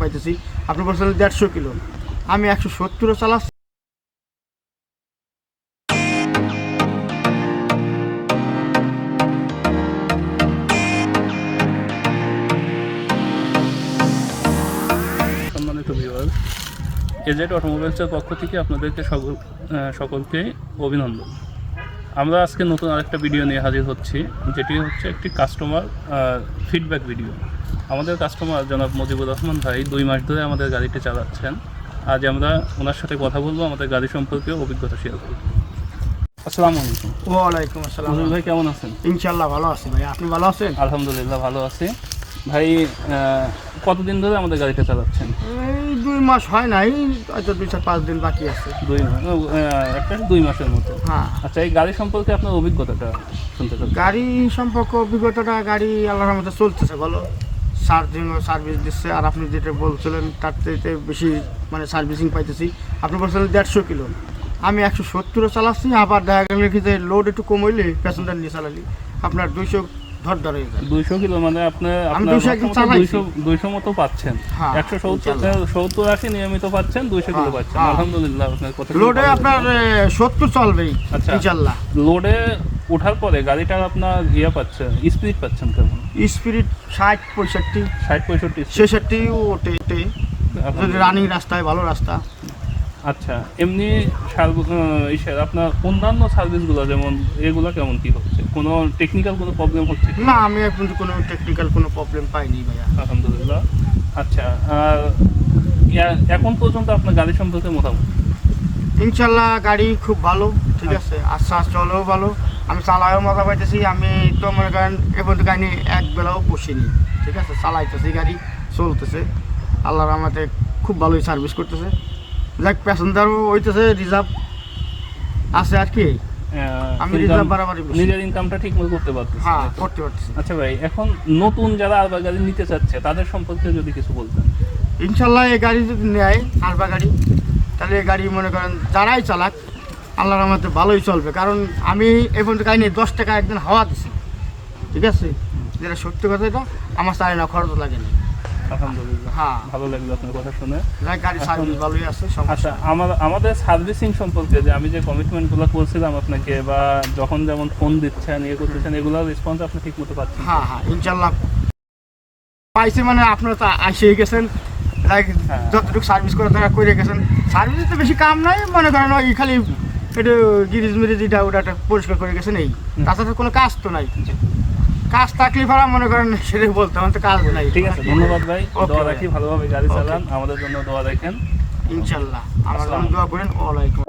পাইতেছি। আপনি বলছেন দেড়শো কিলো। আমি একশো সত্তরও চালাচ্ছি। এজেড অটোমোবাইলসের পক্ষ থেকে আপনাদেরকে সকল সকলকে অভিনন্দন। আমরা আজকে নতুন আরেকটা ভিডিও নিয়ে হাজির হচ্ছি যেটি হচ্ছে একটি কাস্টমার ফিডব্যাক ভিডিও আমাদের কাস্টমার জনাব মুজিবুর রহমান ভাই দুই মাস ধরে আমাদের গাড়িটি চালাচ্ছেন। আজ আমরা ওনার সাথে কথা বলব আমাদের গাড়ি সম্পর্কে অভিজ্ঞতা শেয়ার করব। আসসালামু আলাইকুম। ওয়ালাইকুম আসসালাম। ভাই কেমন আছেন? ইনশাল্লাহ ভালো আছি ভাই। আপনি ভালো আছেন? আলহামদুলিল্লাহ ভালো আছি। ভাই কতদিন ধরে আমাদের গাড়িটা চালাচ্ছেন? এই দুই মাস হয় নাই হয়তো দুই চার পাঁচ দিন বাকি আছে। দুই মাস একটা দুই মাসের মতো। হ্যাঁ। আচ্ছা এই গাড়ি সম্পর্কে আপনার অভিজ্ঞতাটা শুনতে চাচ্ছি। গাড়ি সম্পর্কে অভিজ্ঞতাটা গাড়ি আল্লাহর মতো চলতেছে ভালো। সার্ভিং সার্ভিস দিচ্ছে আর আপনি যেটা বলছিলেন তার থেকে বেশি মানে সার্ভিসিং পাইতেছি। আপনি বলছিলেন দেড়শো কিলো। আমি একশো সত্তরও চালাচ্ছি আবার দেখা গেল কি যে লোড একটু কম হইলে প্যাসেঞ্জার নিয়ে চালালি। আপনার দুইশো ধর ধর যায়। দুইশো কিলো মানে আপনার আমি আপনার 200 একদিন মোটামুটি চালাইছি। দুইশো দুইশো মতো পাচ্ছেন। হ্যাঁ, একশো সত্তর আশি নিয়মিত পাচ্ছেন দুইশো কিলো হ্যাঁ, পাচ্ছেন। হ্যাঁ। আলহামদুলিল্লাহ আপনার কথা লোডে আপনার সত্তর আচ্ছা। ইনশাল্লাহ। লোডে ওঠার পরে গাড়িটার আপনার ইয়ে পাচ্ছেন স্পিড পাচ্ছেন কেমন? স্পিরিট ষাট পঁয়ষট্টি। ষাট পঁয়ষট্টি ওটে রানিং রাস্তায় ভালো রাস্তা। আচ্ছা এমনি আপনার অন্যান্য সার্ভিসগুলো যেমন এগুলো কেমন কি হচ্ছে? কোনো টেকনিক্যাল কোনো প্রবলেম হচ্ছে না আমি এখন কোনো টেকনিক্যাল কোনো প্রবলেম পাইনি ভাইয়া। আলহামদুলিল্লাহ। আচ্ছা আর এখন পর্যন্ত আপনার গাড়ি সম্পর্কে মতামত? ইনশাল্লাহ গাড়ি খুব ভালো ঠিক আছে? আস্তে আস্তে চলেও ভালো। আমি চালায়ও মজা পাইতেছি। আমি তো মনে করেন এ পর্যন্ত গাড়ি এক বেলাও বসিনি। ঠিক আছে? চালাইতেছি গাড়ি চলতেছে। আল্লাহর আমাদের খুব ভালোই সার্ভিস করতেছে। যাক প্যাসেঞ্জারও হইতেছে রিজার্ভ আছে আর কি। আমি রিজার্ভ বাড়াবাড়ি। নিজের ইনকামটা ঠিক মতো করতে পারতেছি হ্যাঁ করতে পারতেছি। আচ্ছা ভাই এখন নতুন যারা আরবা গাড়ি নিতে চাচ্ছে তাদের সম্পর্কে যদি কিছু বলতেন। ইনশাল্লাহ এই গাড়ি যদি নেয় আরবা গাড়ি তাহলে এই গাড়ি মনে করেন যারাই চালাক আল্লাহর আমাদের ভালোই চলবে। কারণ আমি এই পর্যন্ত নিয়ে দশ টাকা একদিন হাওয়া দিছি। ঠিক আছে? যেটা সত্যি কথা এটা আমার চাই না খরচ লাগে না। আলহামদুলিল্লাহ। হ্যাঁ। ভালো লাগল আপনার কথা শুনে। গাড়ি সার্ভিস ভালোই আছে আচ্ছা আমার আমাদের সার্ভিসিং সম্পর্কে যে আমি যে কমিটমেন্টগুলো করছিলাম আপনাকে বা যখন যেমন ফোন দিচ্ছেন ইয়ে করতেছেন এগুলোর রেসপন্স আপনি ঠিক মতো পাচ্ছেন হ্যাঁ হ্যাঁ ইনশাল্লাহ পাইছে মানে আপনারা তো আসেই গেছেন। লাইক হ্যাঁ। যতটুকু সার্ভিস করে তারা করে গেছেন। সার্ভিস তো বেশি কাম নাই মনে করেন ওই খালি একটু গিরিজ মিরিজ এটা ওটা পরিষ্কার করে গেছেন এই। তাছাড়া কোনো কাজ তো নাই। কাজ থাকলে ভাড়া মনে করেন সেটাই বলতে আমার তো কাজ নাই। ঠিক আছে ধন্যবাদ ভাই দোয়া রাখি ভালোভাবে গাড়ি চালান আমাদের জন্য দোয়া রাখেন। ইনশাল্লাহ। আমার জন্য দোয়া করেন ওয়ালাইকুম